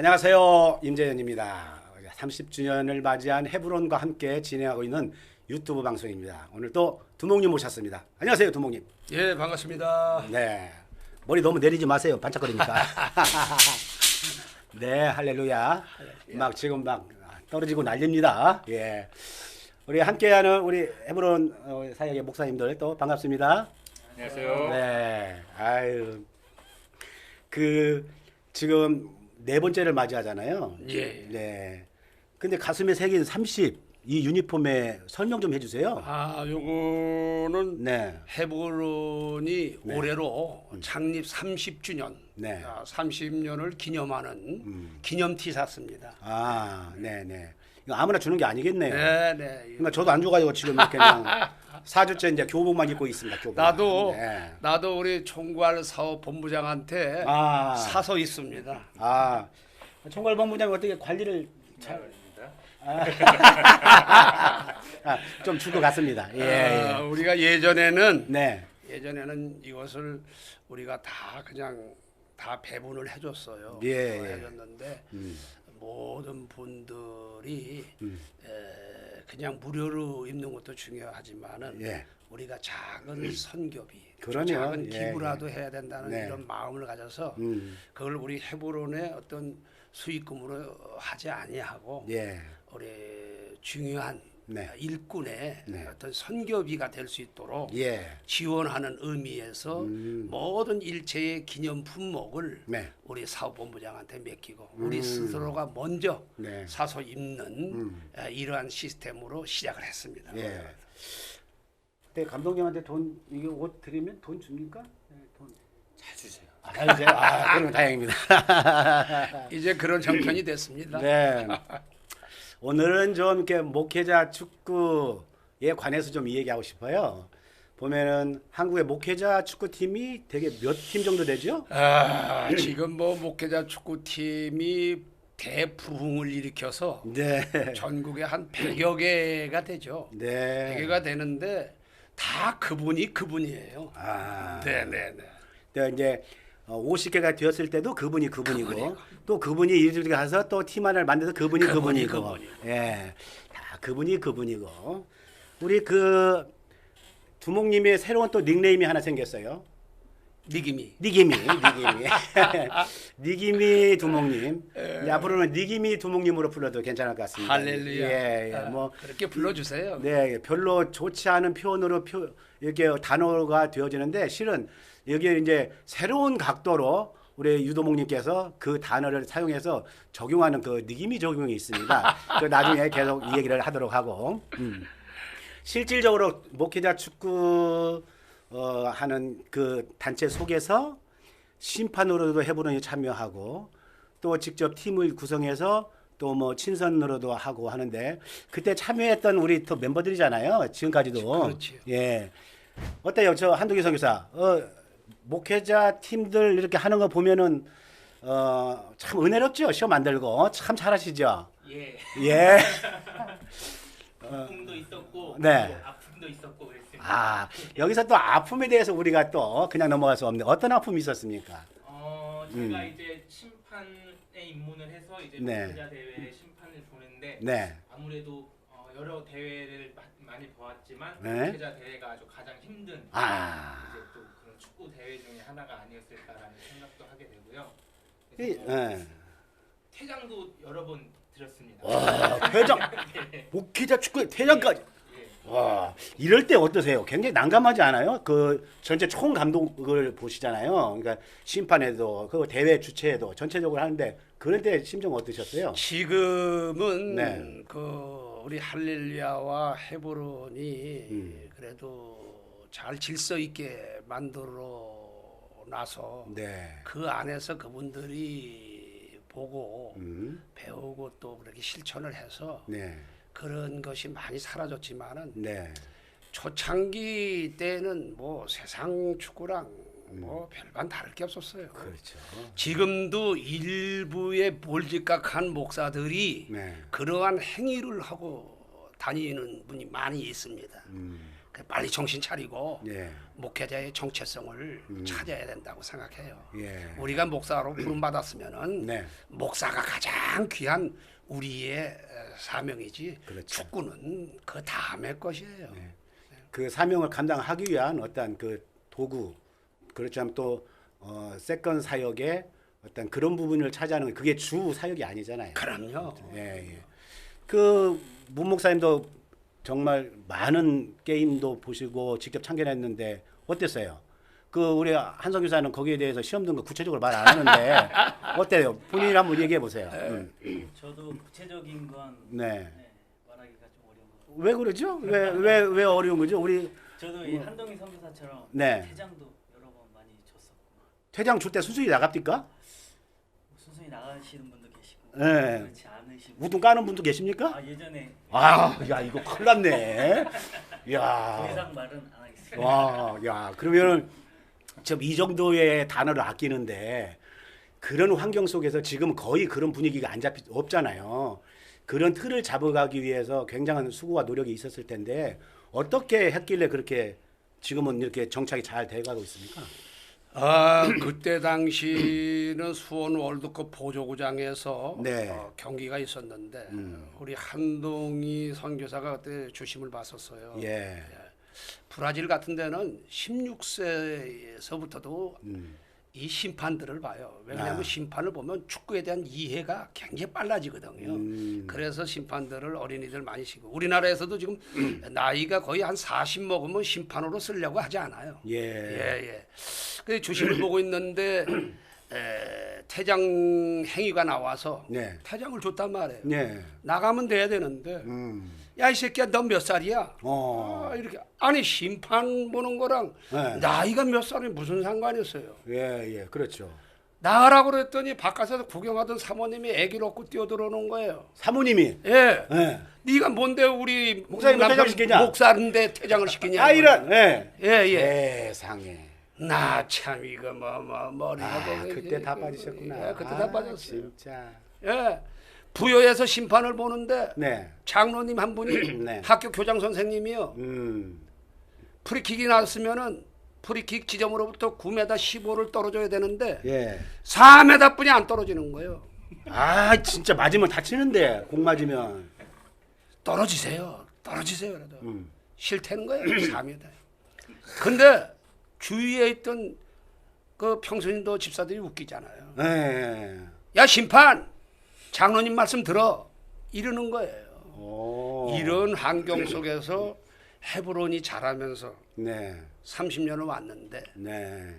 안녕하세요. 임재현입니다. 30주년을 맞이한 헤브론과 함께 진행하고 있는 유튜브 방송입니다. 오늘 또 두목님 모셨습니다. 안녕하세요, 두목님. 예, 반갑습니다. 네. 머리 너무 내리지 마세요. 반짝거리니까. 네, 할렐루야. 막 지금 막 떨어지고 난립니다. 예. 우리 함께하는 우리 헤브론 어, 사역의 목사님들 또 반갑습니다. 안녕하세요. 네. 아유. 그 지금 네 번째를 맞이하잖아요. 예. 네. 근데 가슴에 새긴 30 이 유니폼에 설명 좀 해주세요. 아, 요거는 네. 헤브론이 올해로 창립 30주년, 네. 아, 30년을 기념하는 음. 기념 티셔츠입니다. 아, 네, 네. 이거 아무나 주는 게 아니겠네요. 네, 네. 그러니까 저도 안 줘가지고 지금 이렇게 그냥 4주째 이제 교복만 입고 있습니다. 교복. 나도 네. 나도 우리 총괄 사업 본부장한테 아, 사서 있습니다. 아, 총괄 본부장이 어떻게 관리를 잘, 아, 좀 줄것 같습니다. 예, 아, 예. 우리가 예전에는 네. 예전에는 이것을 우리가 다 그냥 다 배분을 해줬어요. 예, 어, 예. 해줬는데 음. 모든 분들이 음. 에, 그냥 무료로 입는 것도 중요하지만은 예. 우리가 작은 선교비, 그럼요. 작은 예, 기부라도 해야 된다는 네. 이런 마음을 가져서 음. 그걸 우리 헤브론의 어떤 수익금으로 하지 아니하고 예. 우리 중요한 네. 일꾼의 네. 어떤 선교비가 될 수 있도록 예. 지원하는 의미에서 음. 모든 일체의 기념 품목을 네. 우리 사업본부장한테 맡기고 우리 스스로가 먼저 네. 사서 입는 음. 에, 이러한 시스템으로 시작을 했습니다. 예. 그때 감독님한테 돈 이게 옷 드리면 돈 줍니까? 네, 돈. 잘 주세요. 아, 알죠. 아, 그러면 다행입니다. 이제 그런 형편이 됐습니다. 네. 오늘은 좀 이렇게 목회자 축구에 관해서 좀 이야기하고 싶어요. 보면은 한국의 목회자 축구팀이 되게 몇 팀 정도 되죠? 아, 지금 뭐 목회자 축구팀이 대부흥을 일으켜서 네. 전국에 한 100여 개가 되죠. 네. 100개가 되는데 다 그분이 그분이에요. 아. 네, 네, 네. 또 이제 50개가 되었을 때도 그분이 그분이고, 그분이고. 또 그분이 이렇게 가서 또 팀 하나를 만들어서 그분이 그분이 그분이고. 예, 다 그분이 그분이고, 우리 그 두목님의 새로운 또 닉네임이 하나 생겼어요. 니김이. 니기미, 니기미, 니기미 두목님. 이제 앞으로는 니기미 두목님으로 불러도 괜찮을 것 같습니다. 할렐루야. 예, 예. 아, 뭐 그렇게 불러주세요. 네, 별로 좋지 않은 표현으로 표, 이렇게 단어가 되어지는데 실은 여기에 이제 새로운 각도로 우리 유도목님께서 그 단어를 사용해서 적용하는 그 느낌이 적용이 있습니다. 그 나중에 계속 이 얘기를 하도록 하고 음. 실질적으로 목회자 축구 어, 하는 그 단체 속에서 심판으로도 해보는 참여하고 또 직접 팀을 구성해서 또 뭐 친선으로도 하고 하는데 그때 참여했던 우리 또 멤버들이잖아요. 지금까지도. 그렇지요. 예. 어때요? 저 한두기 선교사. 어, 목회자 팀들 이렇게 하는 거 보면은 어, 참 은혜롭죠. 시험 만들고 참 잘하시죠. 예. 예. 아픔도 있었고 네. 또 아픔도 있었고 그랬습니다. 아, 여기서 또 아픔에 대해서 우리가 또 그냥 넘어갈 수 없는데 어떤 아픔이 있었습니까? 어, 제가 음. 이제 심판에 입문을 해서 이제 네. 목회자 대회 심판을 보는데 네. 아무래도 어, 여러 대회를 마- 많이 보았지만 네. 목회자 대회가 아주 가장 힘든 아. 이제 또 축구 대회 중에 하나가 아니었을까라는 생각도 하게 되고요. 이, 그래서 뭐 예. 퇴장도 여러 번 드렸습니다. 와, 퇴장. 목회자 축구 퇴장까지. 예. 와, 이럴 때 어떠세요? 굉장히 난감하지 않아요? 그 전체 총 감독을 보시잖아요. 그러니까 심판에도 그 대회 주최에도 전체적으로 하는데 그럴 때 심정 어떠셨어요? 지금은 네. 그 우리 할렐루야와 헤브론이 음. 그래도 잘 질서 있게 만들어 놔서 네. 그 안에서 그분들이 보고 음. 배우고 또 그렇게 실천을 해서 네. 그런 것이 많이 사라졌지만은 네. 초창기 때는 뭐 세상 축구랑 뭐 별반 다를 게 없었어요. 음. 그렇죠. 지금도 일부의 몰직각한 목사들이 네. 그러한 행위를 하고 다니는 분이 많이 있습니다. 음. 그 빨리 정신 차리고 예. 목회자의 정체성을 찾아야 된다고 생각해요. 예. 우리가 목사로 부름 받았으면은 네. 목사가 가장 귀한 우리의 어, 사명이지 그렇죠. 축구는 그 다음의 것이에요. 그 사명을 감당하기 위한 어떤 그 도구 그렇지만 또 어, 세컨 사역의 어떤 그런 부분을 차지하는 그게 주 사역이 아니잖아요. 그럼요. 예, 예. 그 문목사님도 정말 많은 게임도 보시고 직접 참견했는데 어땠어요? 그 우리 한성 교사는 거기에 대해서 시험 든거 구체적으로 말 안 하는데 어때요? 본인이 한번 얘기해 보세요. 음. 저도 구체적인 건 네. 네, 말하기가 좀 어려운 것 같아요. 왜 그러죠? 왜 왜 왜 어려운 거죠? 우리 저도 이 한동희 선교사처럼 네. 퇴장도 여러 번 많이 줬었고 퇴장 줄때 순순히 나갑니까? 순순히 나가시는 분 분. 우둔 까는 분도 계십니까? 아 예전에 아, 야 이거 큰일 났네. 더 야, 이상 말은 안 하겠습니다. 와, 야 그러면은 지금 이 정도의 단어를 아끼는데 그런 환경 속에서 지금 거의 그런 분위기가 안 잡히 없잖아요. 그런 틀을 잡아가기 위해서 굉장한 수고와 노력이 있었을 텐데 어떻게 했길래 그렇게 지금은 이렇게 정착이 잘 돼가고 있습니까? 아 그때 당시는 수원 월드컵 보조구장에서 네. 어, 경기가 있었는데 우리 한동희 선교사가 그때 주심을 봤었어요. 예. 브라질 같은 데는 16세에서부터도 음. 이 심판들을 봐요. 왜냐하면 아. 심판을 보면 축구에 대한 이해가 굉장히 빨라지거든요. 음. 그래서 심판들을 어린이들 많이 시고 우리나라에서도 지금 나이가 거의 한 40 먹으면 심판으로 쓰려고 하지 않아요. 예. 예, 예. 그 주심을 보고 있는데 에, 퇴장 행위가 나와서 네. 퇴장을 줬단 말이에요. 네. 나가면 돼야 되는데 음. 야 이 새끼야 너 몇 살이야? 어. 아, 이렇게 아니 심판 보는 거랑 네. 나이가 몇 살이 무슨 상관이 있어요? 예, 예. 그렇죠. 나가라고 그랬더니 바깥에서 구경하던 사모님이 애기를 얻고 뛰어들어오는 거예요. 사모님이 예. 예. 네가 뭔데 우리 목사님 남편 퇴장 시키냐? 목사인데 퇴장을 시키냐? 아 이런. 예. 예, 예. 세상에. 나 참 이거 뭐 뭐 머리가 아, 보기- 그때 다 빠지셨구나. 예, 그때 아, 다 빠졌어요. 진짜. 예. 부여에서 심판을 보는데 네. 장로님 한 분이 네. 학교 교장 선생님이요. 음. 프리킥이 나왔으면은 프리킥 지점으로부터 9m 15를 떨어져야 되는데 예. 4m 뿐이 안 떨어지는 거예요. 아, 진짜 맞으면 다치는데 공 맞으면. 떨어지세요. 떨어지세요. 그래도 음. 싫다는 거예요. 4m. 근데 주위에 있던 그 평소인도 집사들이 웃기잖아요. 예. 야 심판 장로님 말씀 들어 이러는 거예요. 오. 이런 환경 속에서 헤브론이 자라면서 네. 30년을 왔는데 네.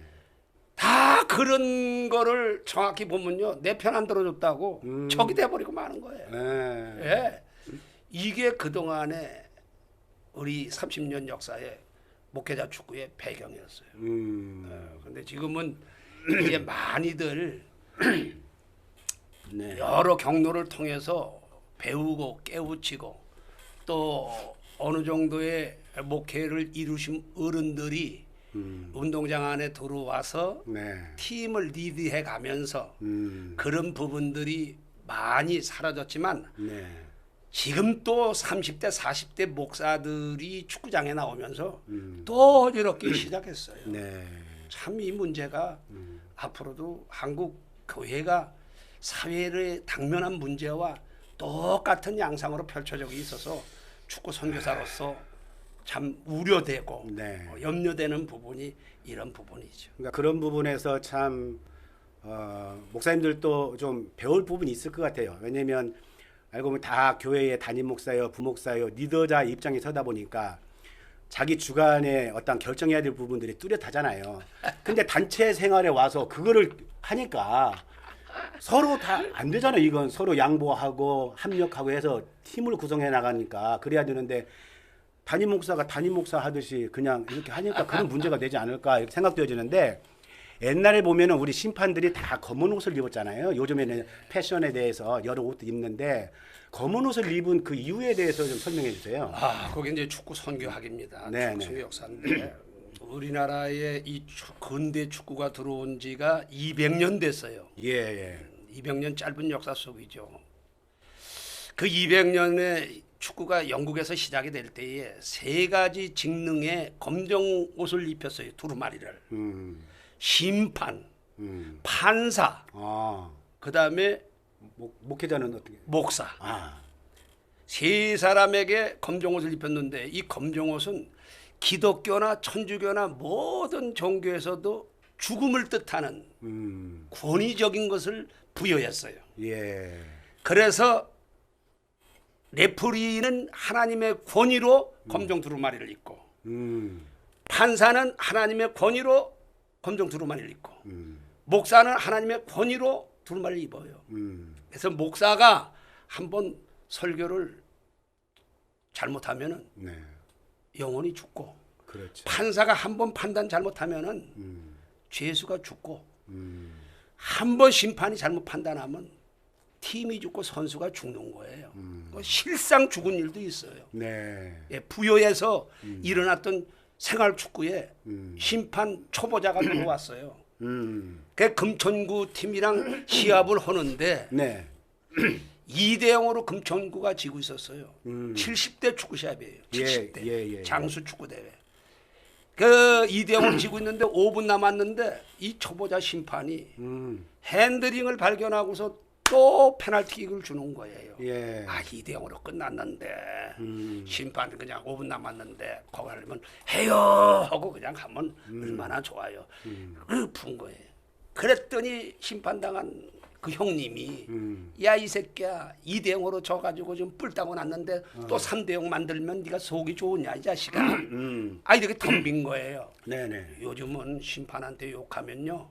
다 그런 거를 정확히 보면요 내 편 안 들어줬다고 음. 적이 돼버리고 마는 거예요. 네. 예. 이게 그 동안에 우리 30년 역사의 목회자 축구의 배경이었어요. 음. 어, 근데 지금은 이제 많이들 네. 여러 경로를 통해서 배우고 깨우치고 또 어느 정도의 목회를 이루신 어른들이 음. 운동장 안에 들어와서 네. 팀을 리드해 가면서 음. 그런 부분들이 많이 사라졌지만 네. 지금 또 30대 40대 목사들이 축구장에 나오면서 음. 또 이렇게 시작했어요. 네. 참이 문제가 앞으로도 한국 교회가 사회를 당면한 문제와 똑같은 양상으로 펼쳐지고 있어서 축구 선교사로서 참 우려되고 네. 어, 염려되는 부분이 이런 부분이죠. 그러니까 그런 부분에서 참 어, 목사님들도 좀 배울 부분이 있을 것 같아요. 왜냐하면 알고 보면 다 교회의 담임 목사요, 부목사요, 리더자 입장에 서다 보니까 자기 주관에 어떤 결정해야 될 부분들이 뚜렷하잖아요. 근데 단체 생활에 와서 그거를 하니까 서로 다 안 되잖아요. 이건 서로 양보하고 협력하고 해서 팀을 구성해 나가니까 그래야 되는데 담임 목사가 담임 목사 하듯이 그냥 이렇게 하니까 그런 문제가 되지 않을까 이렇게 생각되어지는데 옛날에 보면은 우리 심판들이 다 검은 옷을 입었잖아요. 요즘에는 패션에 대해서 여러 옷도 입는데 검은 옷을 입은 그 이유에 대해서 좀 설명해 주세요. 아, 거기 이제 축구 선교학입니다. 네, 축구 네. 선교 역사인데 우리나라에 이 축- 근대 축구가 들어온 지가 200년 됐어요. 예, 예. 200년 짧은 역사 속이죠. 그 200년의 축구가 영국에서 시작이 될 때에 세 가지 직능의 검정 옷을 입혔어요. 두루마리를. 음, 심판, 음, 판사, 아, 그 다음에 목, 목회자는 어떻게? 목사. 아, 세 사람에게 검정 옷을 입혔는데 이 검정 옷은 기독교나 천주교나 모든 종교에서도 죽음을 뜻하는 음, 권위적인 것을 부여했어요. 예, 그래서 레프리는 하나님의 권위로 검정 두루마리를 입고 음, 판사는 하나님의 권위로 검정 두루마리를 입고 음, 목사는 하나님의 권위로 두루마리를 입어요. 음, 그래서 목사가 한번 설교를 잘못하면은 네, 영혼이 죽고 그렇죠. 판사가 한 번 판단 잘못하면은 음, 죄수가 죽고 음, 한번 심판이 잘못 판단하면 팀이 죽고 선수가 죽는 거예요. 그 실상 죽은 일도 있어요. 네, 예, 부여에서 일어났던 생활 축구에 음, 심판 초보자가 들어왔어요. 음, 그 금천구 팀이랑 시합을 하는데 네, 2대 0으로 금천구가 지고 있었어요. 음. 70대 축구 시합이에요. 예, 70대 예, 예, 예. 장수 축구 대회. 그 2대 0으로 지고 있는데 5분 남았는데 이 초보자 심판이 음, 핸드링을 발견하고서 또 페널티킥을 주는 거예요. 예, 아 2대 0으로 끝났는데 음, 심판 그냥 5분 남았는데 거기 하면 해요 하고 그냥 가면 음. 얼마나 좋아요. 그걸 푼 거예요. 그랬더니 심판당한 그 형님이 음, 야이 새끼야 2대 0으로 져 가지고 지금 뿔 따고 났는데 어. 또 3대 0 만들면 네가 속이 좋으냐 이 자식아. 음, 아 이렇게 덤빈 거예요. 네, 네, 요즘은 심판한테 욕하면요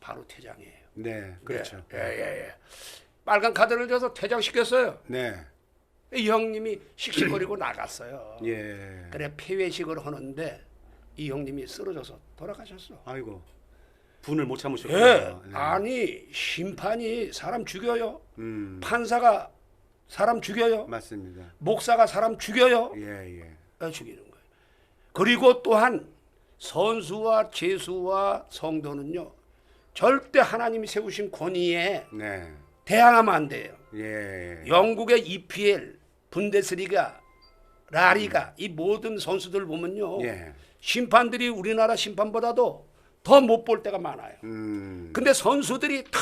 바로 퇴장이에요. 네, 그렇죠. 예, 예, 예. 빨간 카드를 줘서 퇴장시켰어요. 네, 이 형님이 씩씩거리고 나갔어요. 예, 그래 폐회식을 하는데 이 형님이 쓰러져서 돌아가셨어. 아이고 분을 못 예. 참으셨군요. 네. 아니 심판이 사람 죽여요. 음, 판사가 사람 죽여요. 맞습니다. 목사가 사람 죽여요. 예, 예, 어, 죽이는 거예요. 그리고 또한 선수와 죄수와 성도는요 절대 하나님이 세우신 권위에 네, 대항하면 안 돼요. 예, 영국의 EPL, 분데스리가, 라리가 이 모든 선수들 보면요 예, 심판들이 우리나라 심판보다도 더 못 볼 때가 많아요. 음, 근데 선수들이 다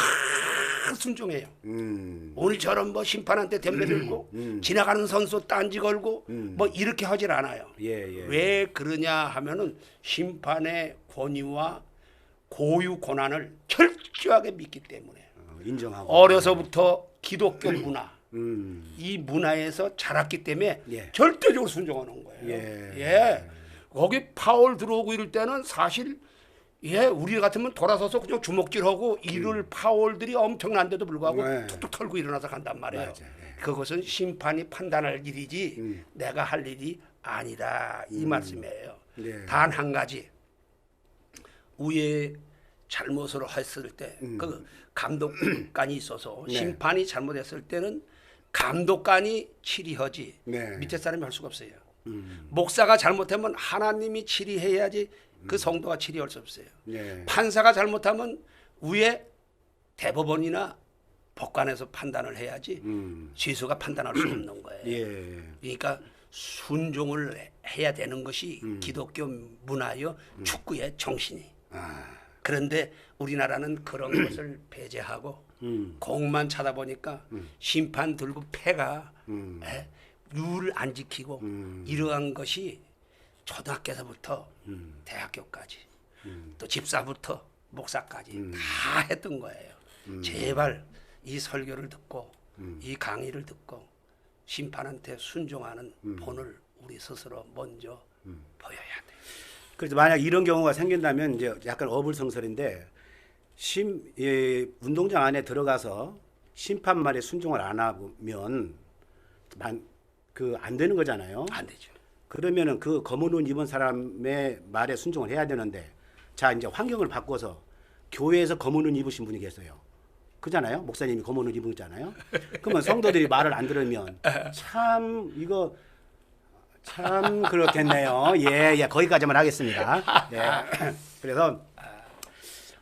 순종해요. 음, 오늘처럼 뭐 심판한테 덤벼 들고 지나가는 선수 딴지 걸고 뭐 이렇게 하질 않아요. 예, 예, 왜 그러냐 하면은 심판의 권위와 고유 권한을 철저하게 믿기 때문에 어, 인정하고. 어려서부터 기독교 문화 음, 이 문화에서 자랐기 때문에 예. 절대적으로 순종하는 거예요. 예. 예. 거기 파울 들어오고 이럴 때는 사실 예, 우리 같으면 돌아서서 그냥 주먹질하고 이럴 파울들이 엄청난데도 불구하고 네. 툭툭 털고 일어나서 간단 말이에요. 맞아요. 예. 그것은 심판이 판단할 일이지 음. 내가 할 일이 아니다 이 말씀이에요. 네. 단한 가지 우에 잘못을 했을 때그 감독관이 있어서 음. 네. 심판이 잘못했을 때는 감독관이 치리하지 네. 밑에 사람이 할 수가 없어요. 음, 목사가 잘못하면 하나님이 치리해야지 그 성도가 치리할 수 없어요. 예, 판사가 잘못하면 위에 대법원이나 법관에서 판단을 해야지 음, 죄수가 판단할 수 없는 거예요. 예, 그러니까 순종을 해야 되는 것이 음. 기독교 문화요 축구의 정신이. 아, 그런데 우리나라는 그런 것을 배제하고 음, 공만 찾아보니까 심판 들고 패가 음, 예, 룰을 안 지키고 음. 이러한 것이 초등학교에서부터 음. 대학교까지 또 집사부터 목사까지 음. 다 했던 거예요. 제발 이 설교를 듣고 음. 이 강의를 듣고 심판한테 순종하는 본을 우리 스스로 먼저 보여야 돼. 그래서 만약 이런 경우가 생긴다면 이제 약간 어불성설인데 심 예, 운동장 안에 들어가서 심판 말에 순종을 안 하면 그 안 되는 거잖아요. 안 되죠. 그러면은 그 검은 옷 입은 사람의 말에 순종을 해야 되는데 자 이제 환경을 바꿔서 교회에서 검은 옷 입으신 분이 계세요. 그잖아요. 목사님이 검은 옷 입으잖아요. 그러면 성도들이 말을 안 들으면 참 이거 참 그렇겠네요. 예, 예, 거기까지만 하겠습니다. 예. 그래서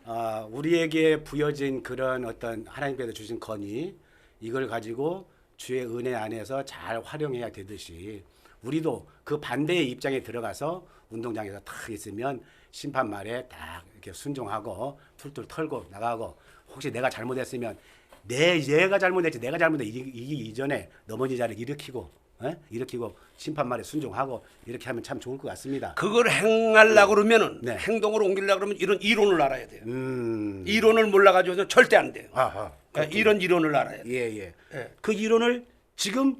어, 우리에게 부여진 그런 어떤 하나님께서 주신 건의 이걸 가지고 주의 은혜 안에서 잘 활용해야 되듯이 우리도 그 반대의 입장에 들어가서 운동장에서 탁 있으면 심판 말에 딱 이렇게 순종하고 툴툴 털고 나가고 혹시 내가 잘못했으면 내 얘가 잘못했지 내가 잘못해 이기, 이기 이전에 넘어진 자를 일으키고 예? 일으키고 심판 말에 순종하고 이렇게 하면 참 좋을 것 같습니다. 그걸 행하려고 그러면은 네. 행동으로 옮기려고 그러면 이런 이론을 알아야 돼요. 음. 이론을 몰라 가지고는 절대 안 돼요. 아하. 그러니까 이런 이론을 알아야 돼요. 예, 예. 예. 그 이론을 지금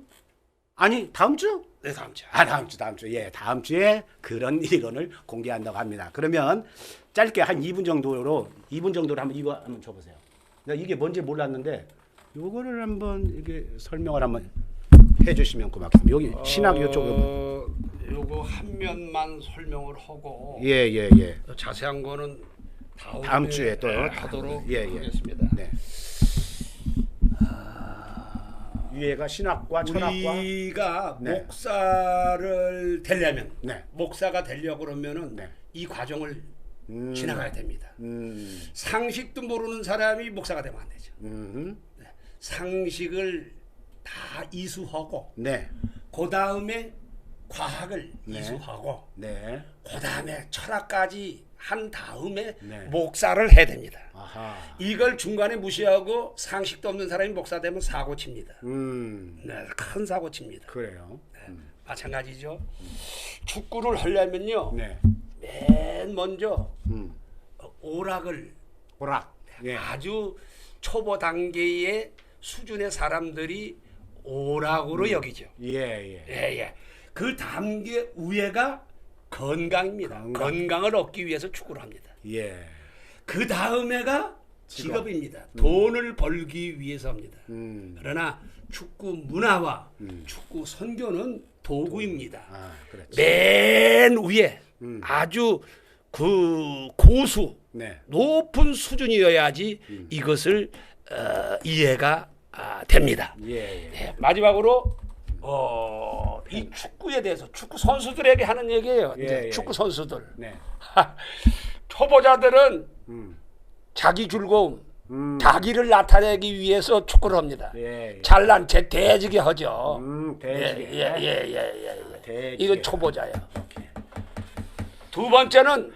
아니 다음 주? 네, 다음 주. 아 다음 주 다음 주 예 다음 주에 그런 이론을 공개한다고 합니다. 그러면 짧게 한 2분 정도로 2분 정도로 한번 이거 한번 줘 보세요. 내가 이게 뭔지 몰랐는데 요거를 한번 이게 설명을 한번 해 주시면 고맙습니다. 여기 신학 요쪽 어, 요거 한 면만 설명을 하고 예 예 예. 또 자세한 거는 다음, 다음 주에 또 하도록 예, 예. 하겠습니다. 네. 위에가 신학과 철학과 우리가 네. 목사를 되려면 네. 목사가 되려고 그러면은 네. 이 과정을 음. 지나가야 됩니다. 음. 상식도 모르는 사람이 목사가 되면 안 되죠. 음. 상식을 다 이수하고 네. 그 다음에 과학을 네. 이수하고 네. 그 다음에 철학까지 한 다음에 네. 목사를 해야 됩니다. 아하. 이걸 중간에 무시하고 상식도 없는 사람이 목사 되면 사고 칩니다. 음. 네, 큰 사고 칩니다. 그래요. 마찬가지죠. 축구를 하려면요, 네. 맨 먼저 음. 오락을 호락. 예. 아주 초보 단계의 수준의 사람들이 오락으로 여기죠. 예, 예. 예, 예. 그 단계 위에가 건강입니다. 건강. 을 얻기 위해서 축구를 합니다. 예. 그 다음에가 직업. 직업입니다. 돈을 벌기 위해서 합니다. 음. 그러나 축구 문화와 음. 축구 선교는 도구입니다. 아, 그렇지. 맨 위에 음. 아주 그 고수 네. 높은 수준이어야지 음. 이것을 어, 이해가 아, 됩니다. 예, 예. 네, 마지막으로 어, 이 축구에 대해서 축구 선수들에게 하는 얘기예요. 예, 이제 예. 축구 선수들 네. 초보자들은 음. 자기 즐거움, 음. 자기를 나타내기 위해서 축구를 합니다. 예. 예. 잘난 체 대지게 하죠. 음, 예, 대지게. 예, 예, 예, 예, 예. 대지게. 이건 초보자예요. 두 번째는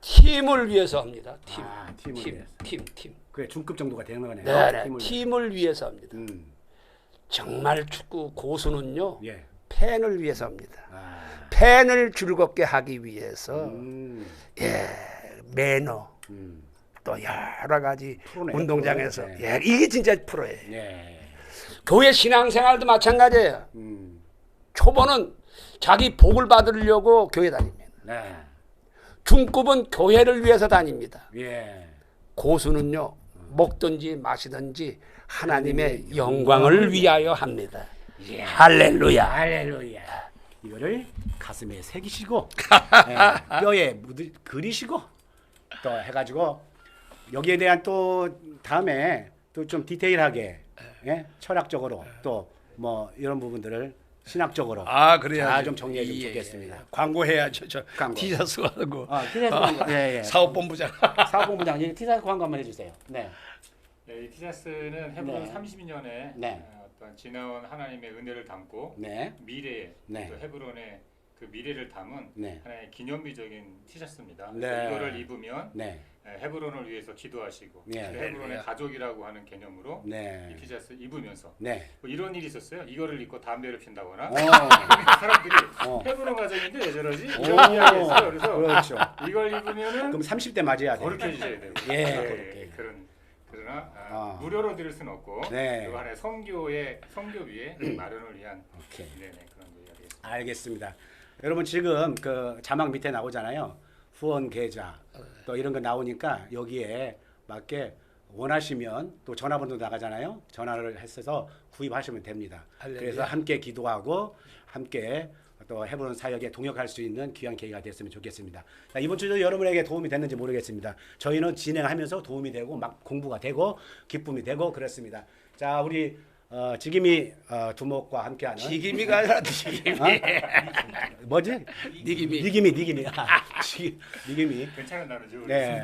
팀을 위해서 합니다. 팀, 아, 팀을 팀, 위해서. 팀, 팀. 그래 중급 정도가 되는 거네요. 네, 네. 팀을 팀을 위해서 합니다. 음. 정말 축구 고수는요 예. 팬을 위해서 합니다. 아. 팬을 즐겁게 하기 위해서 음. 예 매너 음. 또 여러 가지 프로네, 운동장에서 프로네. 예 이게 진짜 프로예요. 예. 교회 신앙생활도 마찬가지예요. 음. 초보는 자기 복을 받으려고 교회 다닙니다. 네. 중급은 교회를 위해서 다닙니다. 예. 고수는요 먹든지 마시든지 하나님의 영광을 위하여 합니다. 할렐루야. 할렐루야. 이거를 가슴에 새기시고 예, 뼈에 묻으, 그리시고 또 해가지고 여기에 대한 또 다음에 또 좀 디테일하게 예? 철학적으로 또 뭐 이런 부분들을 신학적으로 아 그래요. 잘좀 정리해 주면 좋겠습니다. 광고해야죠. 저 광고. 티셔츠 하고 아, 티셔츠 광고. 예, 예. 사업본부장. 사업본부장 이 티셔츠 광고 한번 해주세요. 네. 네, 이 티셔츠는 해브론 네. 30년에 네. 어떤 지나온 하나님의 은혜를 담고 네. 미래에 네. 또 헤브론의 그 미래를 담은 네. 하나의 기념비적인 티셔츠입니다. 네. 이거를 입으면 네. 에, 헤브론을 위해서 기도하시고 네. 그 헤브론의 네. 가족이라고 하는 개념으로 네. 이 티셔츠 입으면서 네. 뭐 이런 일이 있었어요. 이거를 입고 담배를 핀다거나 어. 사람들이 어. 헤브론 가정인데 왜 저러지? 오. 이런 이야기 했어요. 그래서 그렇죠. 이걸 입으면은 그럼 30대 맞아야 돼. 거룩해지셔야 돼요. 예, 네, 그렇게. 그런 그러나 아, 아. 무료로 드릴 수는 없고 네. 그거 하나의 성교의 성교비에 마련을 위한 오케이. 네네 그런 거 이야기했습니다. 알겠습니다. 여러분 지금 그 자막 밑에 나오잖아요. 후원 계좌 또 이런 거 나오니까 여기에 맞게 원하시면 또 전화번호 나가잖아요. 전화를 해서 구입하시면 됩니다. 할렐루야. 그래서 함께 기도하고 함께 또 해보는 사역에 동역할 수 있는 귀한 계기가 됐으면 좋겠습니다. 자, 이번 주도 여러분에게 도움이 됐는지 모르겠습니다. 저희는 진행하면서 도움이 되고 막 공부가 되고 기쁨이 되고 그렇습니다. 자, 우리 어, 지김이 어, 두목과 함께하는 지김이가 아니라 니김이. 뭐지? 니김이. 니김이 니김이 아, 지- 니김이 괜찮은 단어죠. 네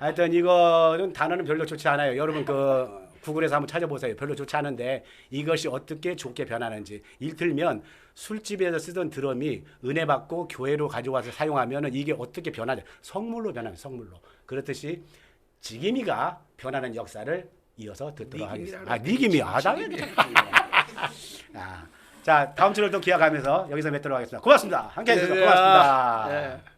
하여튼 이거는 단어는 별로 좋지 않아요 여러분 그 구글에서 한번 찾아보세요. 별로 좋지 않은데 이것이 어떻게 좋게 변하는지. 일틀면 술집에서 쓰던 드럼이 은혜 받고 교회로 가져와서 사용하면 이게 어떻게 변하냐. 성물로 변하는 성물로. 그렇듯이 지기미가 변하는 역사를 이어서 듣도록 하겠습니다. 아, 니기미. 아, 당연히. 아, 자, 다음 주를 또 기약하면서 여기서 뵙도록 하겠습니다. 고맙습니다. 함께 해주셔서 네, 고맙습니다. 네.